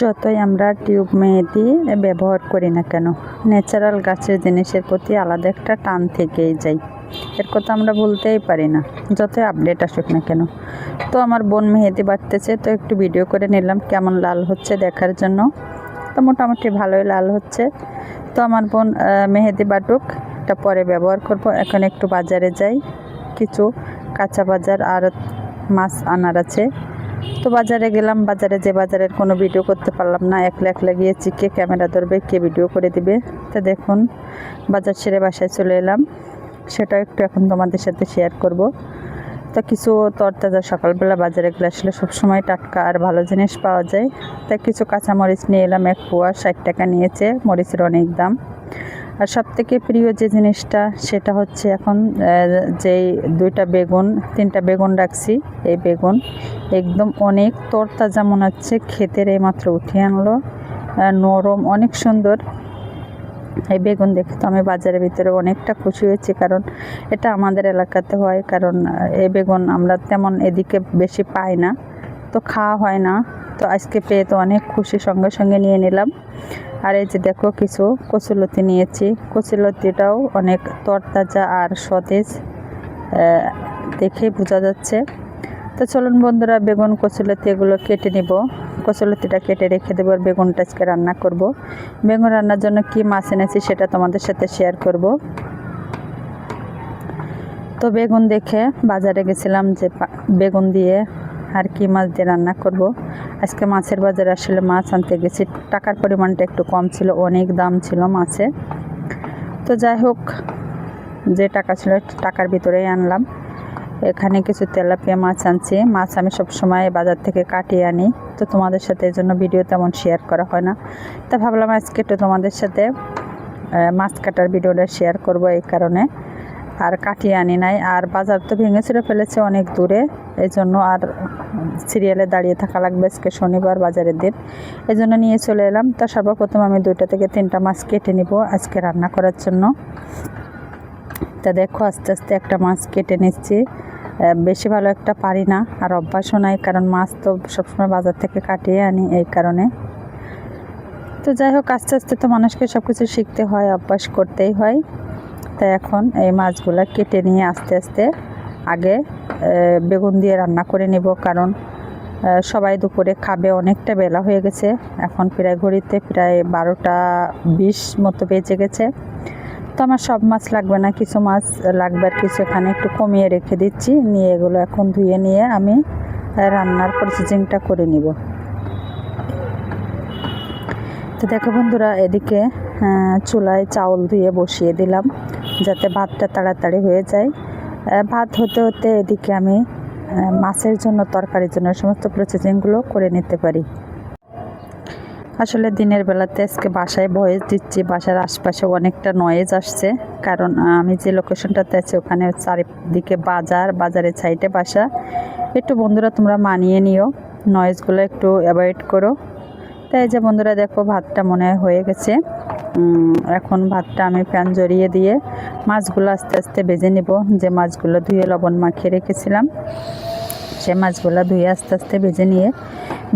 যতই আমরা টিউব মেহেদি ব্যবহার করি না কেন ন্যাচারাল গাছের জিনিসের প্রতি আলাদা একটা টান থেকেই যায়। এর কথা আমরা বলতেই পারি না, যতই আপডেট আসুক না কেন। তো আমার বোন মেহেদি বাড়তেছে তো একটু ভিডিও করে নিলাম কেমন লাল হচ্ছে দেখার জন্য। তো মোটামুটি ভালোই লাল হচ্ছে। তো আমার বোন মেহেদি বাটুক, এটা পরে ব্যবহার করব। এখন একটু বাজারে যাই, কিছু কাঁচা বাজার আর মাছ আনার আছে। তো বাজারে গেলাম, বাজারে যে বাজারের কোনো ভিডিও করতে পারলাম না। একলা একলা গিয়েছি কে ক্যামেরা ধরবে, কে ভিডিও করে দিবে। তো দেখুন, বাজার ছেড়ে বাসায় চলে এলাম। সেটা একটু এখন তোমাদের সাথে শেয়ার করব। তো কিছু তরতাজা সকালবেলা বাজারে গেলে আসলে সবসময় টাটকা আর ভালো জিনিস পাওয়া যায়। তাই কিছু কাঁচামরিচ নিয়ে এলাম, এক পোয়া ষাট টাকা নিয়েছে। মরিচের অনেক দাম। আর সব থেকে প্রিয় যে জিনিসটা, সেটা হচ্ছে এখন যেই দুইটা বেগুন, তিনটা বেগুন রাখছি, এই বেগুন একদম অনেক তরতাজা মনে হচ্ছে, ক্ষেতের এইমাত্র উঠিয়ে আনলো নরম, অনেক সুন্দর। এই বেগুন দেখে তো আমি বাজারের ভিতরে অনেকটা খুশি হয়েছি, কারণ এটা আমাদের এলাকাতে হয়, কারণ এই বেগুন আমরা তেমন এদিকে বেশি পাই না, তো খাওয়া হয় না। তো আজকে পেয়ে তো অনেক খুশি, সঙ্গে সঙ্গে নিয়ে নিলাম। আর এই যে দেখো কিছু কচুলতি নিয়েছি। কচুলতিটাও অনেক তরতাজা আর সতেজ দেখেই বোঝা যাচ্ছে। তো চলুন বন্ধুরা, বেগুন কচুলতি এগুলো কেটে নিব। কচুলতিটা কেটে রেখে দেবো আর বেগুনটা আজকে রান্না করব। বেগুন রান্নার জন্য কি মাছ এনেছি সেটা তোমাদের সাথে শেয়ার করব। তো বেগুন দেখে বাজারে গেছিলাম যে বেগুন দিয়ে আর কি মাছ দিয়ে রান্না করব। আজকে মাছের বাজারে আসলে মাছ আনতে গেছি। টাকার পরিমাণটা একটু কম ছিল, অনেক দাম ছিল মাছে। তো যাই হোক, যে টাকা ছিল টাকার ভিতরেই আনলাম। এখানে কিছু তেলাপিয়া মাছ আনছি। মাছ আমি সব সময় বাজার থেকে কাটিয়ে আনি। তো তোমাদের সাথে এই জন্য ভিডিও তেমন শেয়ার করা হয় না। তা ভাবলাম আজকে একটু তোমাদের সাথে মাছ কাটার ভিডিওটা শেয়ার করব এই কারণে। আর কাটিয়ে আনি নাই। আর বাজার তো ভেঙে ছিঁড়ে ফেলেছে অনেক দূরে। এই জন্য আর সিরিয়ালে দাঁড়িয়ে থাকা লাগবে আজকে শনিবার বাজারের দিন। এই জন্য নিয়ে চলে এলাম। তা সর্বপ্রথম আমি দুইটা থেকে তিনটা মাছ কেটে নিব আজকে রান্না করার জন্য। তা দেখো, আস্তে আস্তে একটা মাছ কেটে নিচ্ছি। বেশি ভালো একটা পারি না, আর অভ্যাসও নাই, কারণ মাছ তো সবসময় বাজার থেকে কাটিয়ে আনি এই কারণে। তো যাই হোক, আস্তে আস্তে তো মানুষকে সব কিছু শিখতে হয়, অভ্যাস করতেই হয়। তাই এখন এই মাছগুলো কেটে নিয়ে আস্তে আস্তে আগে বেগুন দিয়ে রান্না করে নেব। কারণ সবাই দুপুরে খাবে, অনেকটা বেলা হয়ে গেছে। এখন প্রায় ঘড়িতে প্রায় বারোটা বিশ মতো বেজে গেছে। তো আমার সব মাছ লাগবে না, কিছু মাছ লাগবে আর কিছু এখানে একটু কমিয়ে রেখে দিচ্ছি। নিয়ে এগুলো এখন ধুয়ে নিয়ে আমি রান্নার প্রসেসিংটা করে নিব। তো দেখো বন্ধুরা, এদিকে চুলায় চাউল ধুয়ে বসিয়ে দিলাম। যাতে ভাতটা তাড়াতাড়ি হয়ে যায়। ভাত হতে হতে এদিকে আমি মাছের জন্য, তরকারির জন্য সমস্ত প্রসেসিংগুলো করে নিতে পারি। আসলে দিনের বেলাতে আজকে বাসায় ভয়েস দিচ্ছি, বাসার আশপাশে অনেকটা নয়েজ আসছে। কারণ আমি যে লোকেশনটাতে আছি, ওখানে চারিদিকে বাজার, বাজারের সাইডে বাসা। একটু বন্ধুরা, তোমরা মানিয়ে নিও। নয়েজগুলো একটু অ্যাভয়েড করো। তাই যে বন্ধুরা, দেখো ভাতটা মনে হয় গেছে। এখন ভাতটা আমি ফ্যান জড়িয়ে দিয়ে মাছগুলো আস্তে আস্তে ভেজে নিব। যে মাছগুলো ধুয়ে লবণ মাখিয়ে রেখেছিলাম, সে মাছগুলো ধুয়ে আস্তে আস্তে ভেজে নিয়ে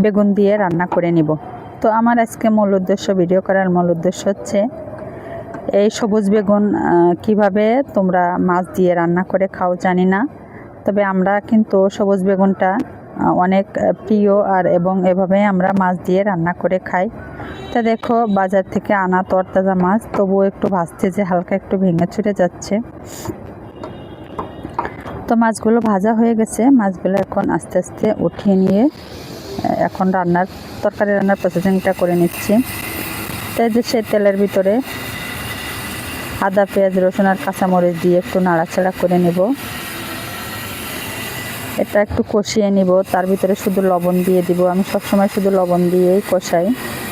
বেগুন দিয়ে রান্না করে নিব। তো আমার আজকে মূল উদ্দেশ্য, ভিডিও করার মূল উদ্দেশ্য হচ্ছে এই সবুজ বেগুন কীভাবে তোমরা মাছ দিয়ে রান্না করে খাও জানি না, তবে আমরা কিন্তু সবুজ বেগুনটা অনেক প্রিয় আর এবং এভাবে আমরা মাছ দিয়ে রান্না করে খাই। তা দেখো, বাজার থেকে আনা তরতাজা মাছ, তবুও একটু ভাজতে যে হালকা একটু ভেঙে ছুটে যাচ্ছে। তো মাছগুলো ভাজা হয়ে গেছে, মাছগুলো এখন আস্তে আস্তে উঠিয়ে নিয়ে এখন রান্নার, তরকারি রান্নার প্রসেসিংটা করে নিচ্ছি। তাই যে সেই তেলের ভিতরে আদা, পেঁয়াজ, রসুন আর কাঁচামরিচ দিয়ে একটু নাড়াচাড়া করে নেব। এটা একটু কষিয়ে নিব, তার ভিতরে শুধু লবণ দিয়ে দিব। আমি সবসময় শুধু লবণ দিয়েই কষাই।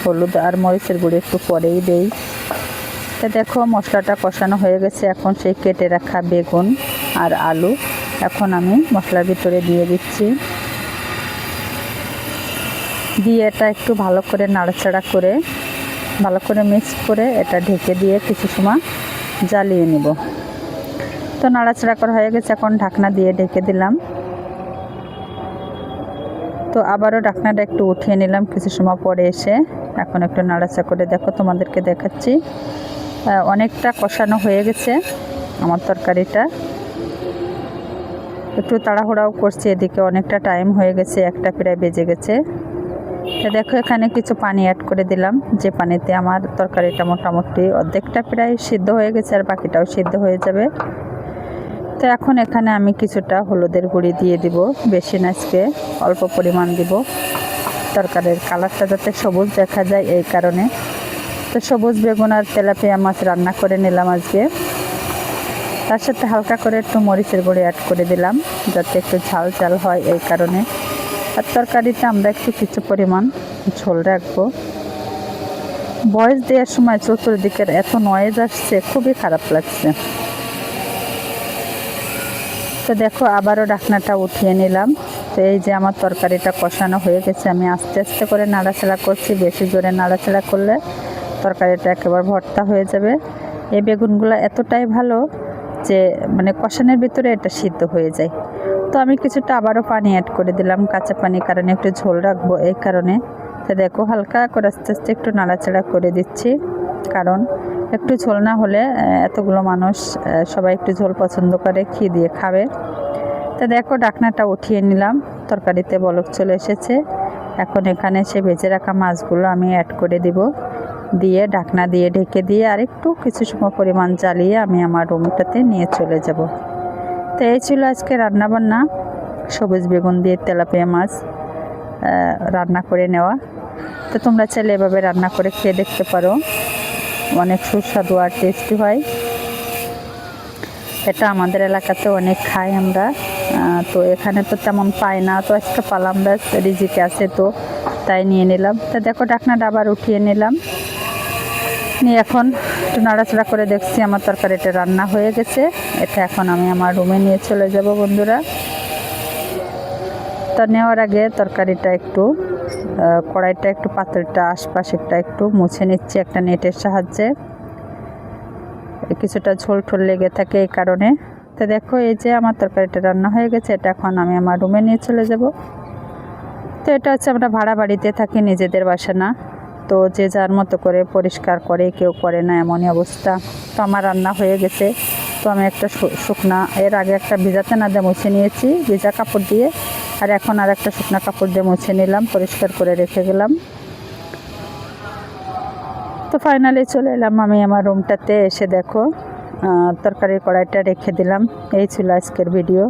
হলুদ আর মরিচের গুঁড়ি একটু পরেই দেই। তা দেখো মশলাটা কষানো হয়ে গেছে, এখন সেই কেটে রাখা বেগুন আর আলু। এখন আমি মশলার ভিতরে দিয়ে দিচ্ছি। দিয়ে এটা একটু ভালো করে নাড়াচাড়া করে, ভালো করে মিক্স করে এটা ঢেকে দিয়ে কিছু সময় জ্বালিয়ে নিব। তো নাড়াচাড়া করা হয়ে গেছে, এখন ঢাকনা দিয়ে ঢেকে দিলাম। তো আবারও ঢাকনাটা একটু উঠিয়ে নিলাম, কিছু সময় পরে এসে। এখন একটু নাড়াচা করে দেখো, তোমাদেরকে দেখাচ্ছি। অনেকটা কষানো হয়ে গেছে আমার তরকারিটা। একটু তাড়াহুড়াও করছি, এদিকে অনেকটা টাইম হয়ে গেছে, একটা প্রায় বেজে গেছে। দেখো, এখানে কিছু পানি অ্যাড করে দিলাম, যে পানিতে আমার তরকারিটা মোটামুটি অর্ধেকটা প্রায় সিদ্ধ হয়ে গেছে আর বাকিটাও সিদ্ধ হয়ে যাবে। তো এখন এখানে আমি কিছুটা হলুদের গুঁড়ি দিয়ে দিব, বেশি না আজকে, অল্প পরিমাণ দিব। তরকারির কালারটা যাতে সবুজ দেখা যায় এই কারণে। তো সবুজ বেগুন আর তেলাপিয়া মাছ রান্না করে নিলাম আজকে। তার সাথে হালকা করে একটু মরিচের গুঁড়ি অ্যাড করে দিলাম, যাতে একটু ঝাল ঝাল হয় এই কারণে। আর তরকারিতে আমরা একটু কিছু পরিমাণ ঝোল রাখব। বয়স দেওয়ার সময় চতুর্দিকের এত নয়েজ আসছে, খুবই খারাপ লাগছে। তো দেখো, আবারও ডাকনাটা উঠিয়ে নিলাম। তো এই যে আমার তরকারিটা কষানো হয়ে গেছে, আমি আস্তে আস্তে করে নাড়াচাড়া করছি, বেশি জোরে নাড়াচাড়া করলে তরকারিটা একেবারে ভর্তা হয়ে যাবে। এই বেগুনগুলো এতটাই ভালো যে মানে কষানোর ভিতরে এটা সিদ্ধ হয়ে যায়। তো আমি কিছুটা আবারও পানি অ্যাড করে দিলাম, কাঁচা পানি কারণে একটু ঝোল রাখব এই কারণে। তো দেখো, হালকা করে আস্তে আস্তে একটু নাড়াচাড়া করে দিচ্ছি, কারণ একটু ঝোল না হলে, এতগুলো মানুষ সবাই একটু ঝোল পছন্দ করে, ঘি দিয়ে খাবে। তা দেখো, ডাকনাটা উঠিয়ে নিলাম। তরকারিতে বলক চলে এসেছে। এখন এখানে সে ভেজে রাখা মাছগুলো আমি অ্যাড করে দিব। দিয়ে ঢাকনা দিয়ে ঢেকে দিয়ে আর একটু কিছু সময় পরিমাণ জ্বালিয়ে আমি আমার রুমটাতে নিয়ে চলে যাব। তো এই ছিল আজকে রান্নাবান্না। সবুজ বেগুন দিয়ে তেলাপিয়া মাছ রান্না করে নেওয়া। তো তোমরা চাইলে এভাবে রান্না করে খেয়ে দেখতে পারো। অনেক সুস্বাদু আর টেস্টি হয়। এটা আমাদের এলাকাতে অনেক খাই আমরা। তো এখানে তো তেমন পাই না, তো আজকে পালাম ব্যাস, রিজিকে আছে তো, তাই নিয়ে নিলাম। তা দেখো, ডাকনাটা আবার উঠিয়ে নিলাম। নিয়ে এখন একটু নাড়াচাড়া করে দেখছি, আমার তরকারিটা রান্না হয়ে গেছে। এটা এখন আমি আমার রুমে নিয়ে চলে যাব, বন্ধুরা। তা নেওয়ার আগে তরকারিটা একটু কড়াইটা একটু, পাত্রটা আশপাশেরটা একটু মুছে নিচ্ছি একটা নেটের সাহায্যে। কিছুটা ঝোল ঠোল লেগে থাকে এই কারণে। তো দেখো, এই যে আমার তরকারিটা রান্না হয়ে গেছে, এটা এখন আমি আমার রুমে নিয়ে চলে যাব। তো এটা হচ্ছে আমরা ভাড়া বাড়িতে থাকি, নিজেদের বাসা না তো যে যার মতো করে পরিষ্কার করে, কেউ করে না এমনই অবস্থা। তো আমার রান্না হয়ে গেছে। তো আমি একটা শুকনা, এর আগে একটা ভিজাতে না দিয়ে মুছে নিয়েছি, ভিজা কাপড় দিয়ে। আর এখন আর একটা শুকনা কাপড় দিয়ে মুছে নিলাম, পরিষ্কার করে রেখে গেলাম। তো ফাইনালি চলে এলাম আমি আমার রুমটাতে এসে দেখো। তরকারির কড়াইটা রেখে দিলাম। এই ছিল আজকের ভিডিও।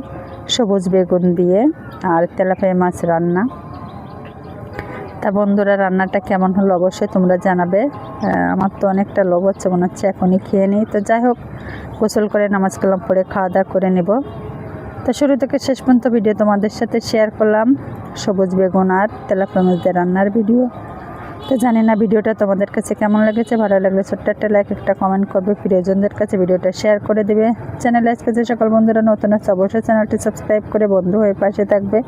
সবুজ বেগুন দিয়ে আর তেলাপিয়া মাছ রান্না। তা বন্ধুরা, রান্নাটা কেমন হলো অবশ্যই তোমরা জানাবে। আমার তো অনেকটা লোভ হচ্ছে, মনে হচ্ছে এখনই খেয়ে নিই। তো যাই হোক, গোসল করে নামাজ কালাম পরে খাওয়া দাওয়া করে নেব। তো শুরু থেকে শেষ পর্যন্ত ভিডিও তোমাদের সাথে শেয়ার করলাম। সবুজ বেগুন আর তেলাপিয়া মাছ দিয়ে রান্নার ভিডিও। তো জানি না ভিডিওটা তোমাদের কাছে কেমন লেগেছে, ভালো লাগলে ছোট্ট একটা লাইক একটা কমেন্ট করবে, প্রিয়জনদের কাছে ভিডিওটা শেয়ার করে দেবে। চ্যানেল আজকে যে সকল বন্ধুরা নতুন আছে, অবশ্যই চ্যানেলটি সাবস্ক্রাইব করে বন্ধু হয়ে পাশে থাকবে।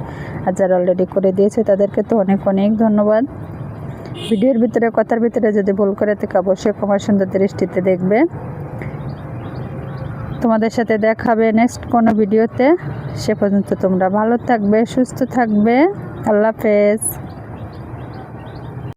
আর যারা অলরেডি করে দিয়েছে, তাদেরকে তো অনেক অনেক ধন্যবাদ। ভিডিওর ভিতরে, কথার ভিতরে যদি ভুল করে থাকে, অবশ্যই ক্ষমা সুন্দর দৃষ্টিতে দেখবে। তোমাদের সাথে দেখা হবে নেক্সট কোনো ভিডিওতে সে পর্যন্ত তোমরা ভালো থাকবে, সুস্থ থাকবে। আল্লাহ হাফেজ।